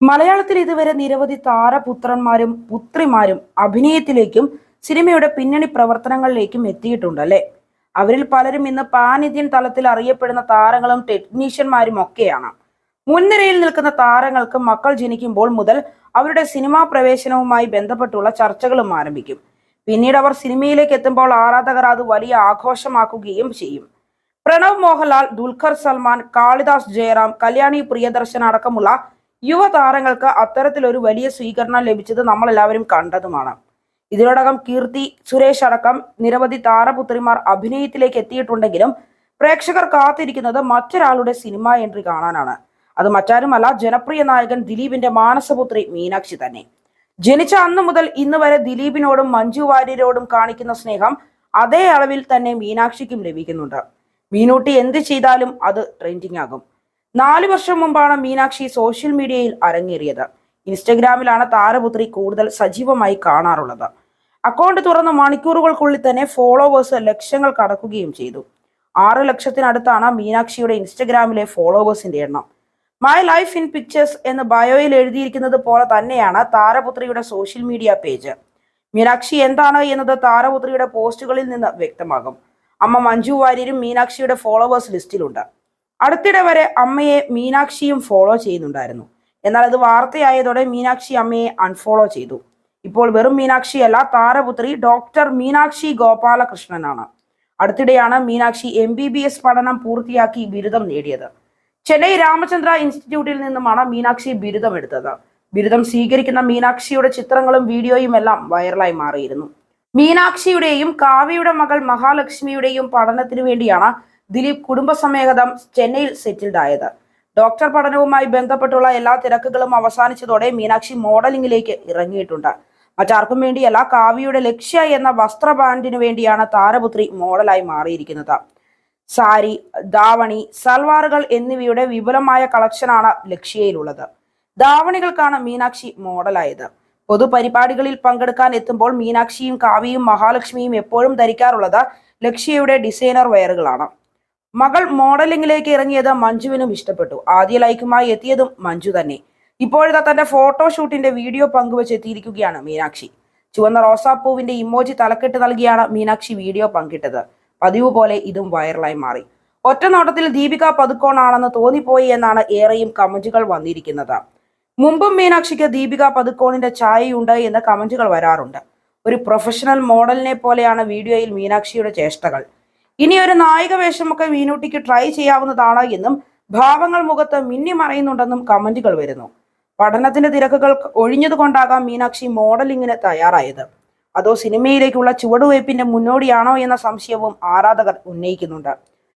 മലയാളത്തിൽ ഇതുവരെ നിരവധി താരപുത്രന്മാരും പുത്രിമാരും അഭിനയത്തിലേക്കും സിനിമയുടെ പിന്നണി പ്രവർത്തനങ്ങളിലേക്കും എത്തിയിട്ടുണ്ട് അല്ലേ? അവരിൽ പലരും ഇന്ന് പാൻ ഇന്ത്യൻ തലത്തിൽ അറിയപ്പെടുന്ന താരങ്ങളും ടെക്നീഷ്യന്മാരും ഒക്കെയാണ് മുൻനിരയിൽ നിൽക്കുന്ന താരങ്ങൾക്ക് മക്കൾ ജനിക്കുമ്പോൾ മുതൽ അവരുടെ സിനിമാ പ്രവേശനവുമായി ബന്ധപ്പെട്ടുള്ള ചർച്ചകളും ആരംഭിക്കും. പിന്നീട് അവർ സിനിമയിലേക്ക് എത്തുമ്പോൾ ആരാധകർ അത് വലിയ ആഘോഷമാക്കുകയും ചെയ്യും. പ്രണവ് മോഹൻലാൽ ദുൽഖർ സൽമാൻ കാളിദാസ് ജയറാം കല്യാണി പ്രിയദർശൻ അടക്കമുള്ള യുവതാരങ്ങൾക്ക് അത്തരത്തിലൊരു വലിയ സ്വീകരണം ലഭിച്ചത് നമ്മളെല്ലാവരും കണ്ടതുമാണ്. ഇതിനോടകം കീർത്തി സുരേഷ് അടക്കം നിരവധി താരപുത്രിമാർ അഭിനയത്തിലേക്ക് എത്തിയിട്ടുണ്ടെങ്കിലും പ്രേക്ഷകർ കാത്തിരിക്കുന്നത് മറ്റൊരാളുടെ സിനിമ എൻട്രി കാണാനാണ്. അത് മറ്റാരുമല്ല ജനപ്രിയ നായകൻ ദിലീപിന്റെ മാനസപുത്രി മീനാക്ഷി തന്നെ. ജനിച്ച അന്നു മുതൽ ഇന്ന് വരെ ദിലീപിനോടും മഞ്ജു വാര്യരോടും കാണിക്കുന്ന സ്നേഹം അതേ അളവിൽ തന്നെ മീനാക്ഷിക്കും ലഭിക്കുന്നുണ്ട്. മീനൂട്ടി എന്ത് ചെയ്താലും അത് ട്രെൻഡിങ് ആകും. നാല് വർഷം മുമ്പാണ് മീനാക്ഷി സോഷ്യൽ മീഡിയയിൽ അരങ്ങേറിയത്. ഇൻസ്റ്റഗ്രാമിലാണ് താരപുത്രി കൂടുതൽ സജീവമായി കാണാറുള്ളത്. അക്കൗണ്ട് തുറന്ന മണിക്കൂറുകൾക്കുള്ളിൽ തന്നെ ഫോളോവേഴ്സ് ലക്ഷങ്ങൾ കടക്കുകയും ചെയ്തു. ആറ് ലക്ഷത്തിനടുത്താണ് മീനാക്ഷിയുടെ ഇൻസ്റ്റഗ്രാമിലെ ഫോളോവേഴ്സിന്റെ എണ്ണം. മൈ ലൈഫ് ഇൻ പിക്ചേഴ്സ് എന്ന് ബയോയിൽ എഴുതിയിരിക്കുന്നത് പോലെ തന്നെയാണ് താരപുത്രിയുടെ സോഷ്യൽ മീഡിയ പേജ്. മീനാക്ഷി എന്താണ് എന്നത് താരപുത്രിയുടെ പോസ്റ്റുകളിൽ നിന്ന് വ്യക്തമാകും. അമ്മ മഞ്ജു വാര്യരും മീനാക്ഷിയുടെ ഫോളോവേഴ്സ് ലിസ്റ്റിലുണ്ട്. അടുത്തിടെ വരെ അമ്മയെ മീനാക്ഷിയും ഫോളോ ചെയ്യുന്നുണ്ടായിരുന്നു. എന്നാൽ അത് വാർത്തയായതോടെ മീനാക്ഷി അമ്മയെ അൺഫോളോ ചെയ്തു. ഇപ്പോൾ വെറും മീനാക്ഷിയല്ല താരപുത്രി ഡോക്ടർ മീനാക്ഷി ഗോപാലകൃഷ്ണനാണ്. അടുത്തിടെയാണ് Meenakshi M B B S പഠനം പൂർത്തിയാക്കി ബിരുദം നേടിയത്. ചെന്നൈ രാമചന്ദ്ര ഇൻസ്റ്റിറ്റ്യൂട്ടിൽ നിന്നുമാണ് മീനാക്ഷി ബിരുദം എടുത്തത്. ബിരുദം സ്വീകരിക്കുന്ന മീനാക്ഷിയുടെ ചിത്രങ്ങളും വീഡിയോയും എല്ലാം വൈറലായി മാറിയിരുന്നു. മീനാക്ഷിയുടെയും കാവ്യയുടെ മകൾ മഹാലക്ഷ്മിയുടെയും പഠനത്തിനു വേണ്ടിയാണ് ദിലീപ് കുടുംബസമേതം ചെന്നൈയിൽ സെറ്റിൽഡ് ആയത് ഡോക്ടർ പഠനവുമായി ബന്ധപ്പെട്ടുള്ള എല്ലാ തിരക്കുകളും അവസാനിച്ചതോടെ മീനാക്ഷി മോഡലിംഗിലേക്ക് ഇറങ്ങിയിട്ടുണ്ട്. മറ്റാർക്കും വേണ്ടിയല്ല കാവ്യയുടെ ലക്ഷ്യ എന്ന വസ്ത്ര ബ്രാൻഡിനു വേണ്ടിയാണ് താരപുത്രി മോഡലായി മാറിയിരിക്കുന്നത്. സാരി ദാവണി സൽവാറുകൾ എന്നിവയുടെ വിപുലമായ കളക്ഷനാണ് ലക്ഷ്യയിലുള്ളത്. ദാവണികൾക്കാണ് മീനാക്ഷി മോഡലായത്. പൊതുപരിപാടികളിൽ പങ്കെടുക്കാൻ എത്തുമ്പോൾ മീനാക്ഷിയും കാവ്യയും മഹാലക്ഷ്മിയും എപ്പോഴും ധരിക്കാറുള്ളത് ലക്ഷ്യയുടെ ഡിസൈനർ വെയറുകളാണ്. മകൾ മോഡലിംഗിലേക്ക് ഇറങ്ങിയത് മഞ്ജുവിനും ഇഷ്ടപ്പെട്ടു. ആദ്യ ലൈക്കുമായി എത്തിയതും മഞ്ജു തന്നെ. ഇപ്പോഴത്തെ തന്റെ ഫോട്ടോഷൂട്ടിന്റെ വീഡിയോ പങ്കുവച്ച് എത്തിയിരിക്കുകയാണ് മീനാക്ഷി. ചുവന്ന റോസാപ്പൂവിന്റെ ഇമോജി തലക്കെട്ട് നൽകിയാണ് മീനാക്ഷി വീഡിയോ പങ്കിട്ടത്. പതിവ് പോലെ ഇതും വൈറലായി മാറി. ഒറ്റ നോട്ടത്തിൽ ദീപിക പതുക്കോണാണെന്ന് തോന്നിപ്പോയി എന്നാണ് ഏറെയും കമന്റുകൾ വന്നിരിക്കുന്നത്. മുമ്പും മീനാക്ഷിക്ക് ദീപിക പതുക്കോണിന്റെ ചായയുണ്ട് എന്ന് കമന്റുകൾ വരാറുണ്ട്. ഒരു പ്രൊഫഷണൽ മോഡലിനെ പോലെയാണ് വീഡിയോയിൽ മീനാക്ഷിയുടെ ചേഷ്ടകൾ. ഇനി ഒരു നായിക വേഷമൊക്കെ മീനൂട്ടിക്ക് ട്രൈ ചെയ്യാവുന്നതാണ് എന്നും ഭാവങ്ങൾ മുഖത്ത് മിന്നി മറയുന്നുണ്ടെന്നും കമന്റുകൾ വരുന്നു. പഠനത്തിന്റെ തിരക്കുകൾ ഒഴിഞ്ഞതുകൊണ്ടാകാം മീനാക്ഷി മോഡലിംഗിന് തയ്യാറായത്. അതോ സിനിമയിലേക്കുള്ള ചുവടുവയ്പ്പിന്റെ മുന്നോടിയാണോ എന്ന സംശയവും ആരാധകർ ഉന്നയിക്കുന്നുണ്ട്.